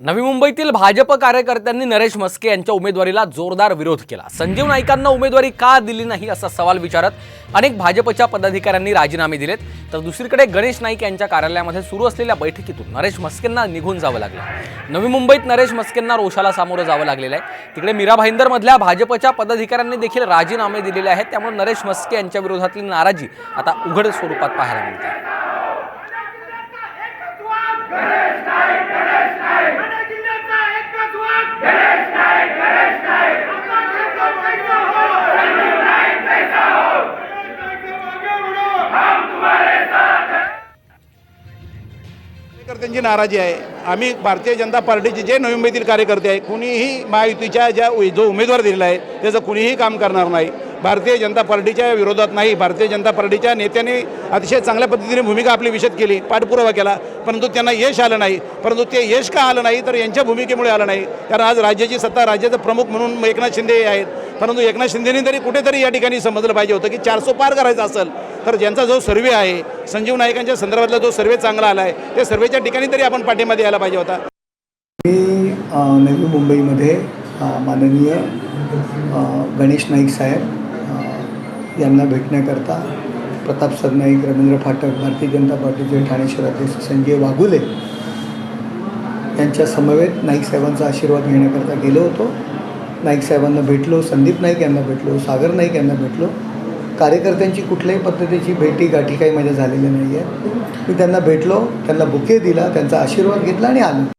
नवी मुंबईतील भाजप कार्यकर्त्यांनी नरेश मस्के यांच्या उमेदवारीला जोरदार विरोध केला. संजीव नाईकांना उमेदवारी का दिली नाही असा सवाल विचारत अनेक भाजपच्या पदाधिकाऱ्यांनी राजीनामे दिलेत. तर दुसरीकडे गणेश नाईक यांच्या कार्यालयामध्ये सुरू असलेल्या बैठकीतून नरेश म्हस्केंना निघून जावं लागलं. नवी मुंबईत नरेश मस्केंना रोषाला सामोरं जावं लागलेलं आहे. तिकडे मीरा भाईंदरमधल्या भाजपच्या पदाधिकाऱ्यांनी देखील राजीनामे दिलेले आहेत. त्यामुळे नरेश मस्के यांच्या विरोधातली नाराजी आता उघड स्वरूपात पाहायला मिळते ठाणे जिल्ह्याचा एकच वाद गणेश नाईक गणेश नाईक आपला खर्च पैसा हो संजीव नाईक पैसा हो गणेश नाईक मागे बढ़ो हम तुम्हारे साथ हैं कार्यकर्त्यांची नाराजी आहे. आम्ही भारतीय जनता पार्टीचे जे नवी मुंबईतील कार्यकर्ते आहे कुणीही महायुतीच्या ज्या जो उमेदवार दिलेला आहे त्याचं कुणीही काम करणार नाही. भारतीय जनता पार्टीच्या विरोधात नाही भारतीय जनता पार्टीच्या नेत्यांनी अतिशय चांगल्या पद्धतीने भूमिका आपली विषद केली पाठपुरावा केला परंतु त्यांना यश आलं नाही. परंतु ते यश का आलं नाही तर यांच्या भूमिकेमुळे आलं नाही. कारण आज राज्याची सत्ता राज्याचं प्रमुख म्हणून एकनाथ शिंदे आहेत. परंतु एकनाथ शिंदेनी तरी कुठेतरी या ठिकाणी समजलं पाहिजे होतं की चारसो पार करायचं असेल तर ज्यांचा जो सर्वे आहे संजीव नाईकांच्या संदर्भातला जो सर्वे चांगला आला आहे त्या सर्वेच्या ठिकाणी तरी आपण पाठीमध्ये यायला पाहिजे होता. मी नवी मुंबईमध्ये माननीय गणेश नाईक साहेब यांना भेटण्याकरता प्रताप सरनाईक रवींद्र फाटक भारतीय जनता पार्टीचे ठाणे शहराध्यक्ष संजय वाघुले यांच्या समवेत नाईक साहेबांचा आशीर्वाद घेण्याकरता गेलो होतो. नाईक साहेबांना भेटलो संदीप नाईक यांना भेटलो सागर नाईक यांना भेटलो. कार्यकर्त्यांची कुठल्याही पद्धतीची भेटी गाठी काही माझ्या झालेल्या नाही आहे मी त्यांना भेटलो त्यांना बुके दिला त्यांचा आशीर्वाद घेतला आणि आलो.